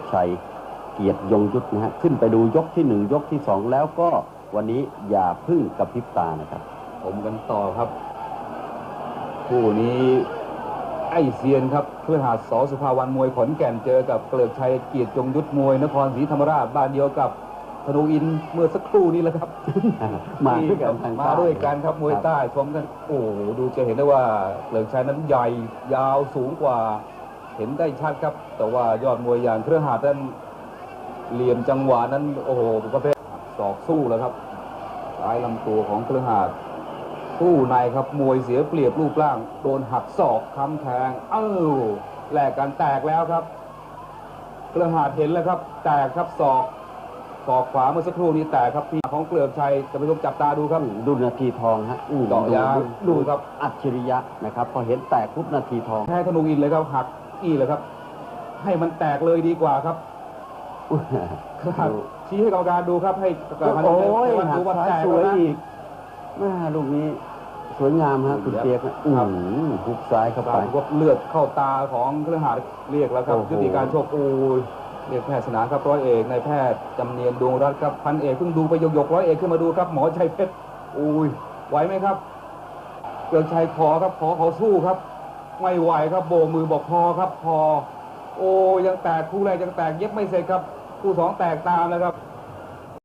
กชัยเกียรติยงยุทธนะฮะขึ้นไปดูยกที่หนึ่งยกที่สองแล้วก็วันนี้อย่าพึ่งกระพริบตานะครับ ผมกันต่อครับคู่นี้ไอเซียนครับเพื่อหาสอสุภาวันมวยขอนแก่นเจอกับเกลือกชัยเกียรติจงยุทธมวยนครศรีธรรมราชบ้านเดียวกับธนูอินเมื่อสักครู่นี้แหละครับ มาด้วยกันทางมาใต้ด้วยกันครับมวยใต้ชมกัน โอ้โหดูจะเห็นได้ว่าเกลือกชัยนั้นใหญ่ยาวสูงกว่า เห็นได้ชัดครับ แต่ว่ายอดมวยอย่างเครือหาดนั้นเหลี่ยมจังหวะนั้นโอ้โหประเภทศอกสู้แล้วครับซ้ายลำตัวของเครือหาดสู้ในครับมวยเสียเปรียบรูปร่าง โดนหักศอกค้ำแทง เอ้าแลกกันแตกแล้วครับเครือหาดเห็นแล้วครับ แตกครับศอกศอกขวาเมื่อสักครู่นี้แตกครับที่ของเกลือกชัยจะไปชมจับตาดูครับดูนาทีทองฮะอืมเจาะยางดูครับอัจฉริยะนะครับพอเห็นแตกปุ๊บนาทีทองแพ้ธนูอินเลยครับหัก อี้เลยครับ ให้มันแตกเลยดีกว่าครับชี้ให้กรรมการดูครับ ให้กรรมการโอ้ยดูหักว่าซ้าแตยกสวยแล้วนะอีกแม่ลูกนี้ สวยงามฮะคุณเปียกฮะอืครับมหุกซ้ายเข้าคไปรับว่าเลือดเข้าตาของเครือหาดเรียกแล้วครับโอ้โหยุติการชกโอ้ยเรียกแพทย์สนามครับร้อยเอกนายแพทย์จำเนียนดวงรัตน์ครับพันเอกเพิ่งดูไปยกยกๆร้อยเอกขึ้นมาดูครับหมอชัยเพชรโอ้ยไหวไหมครับเกลือกชัยขอครับขอเขาสู้ครับ ไม่ไหวครับโบมือบอกพอครับพอ โอ้ยังแตกคู่แรกยังแตกเย็บไม่เสร็จครับ คู่สองแตกตามนะครับ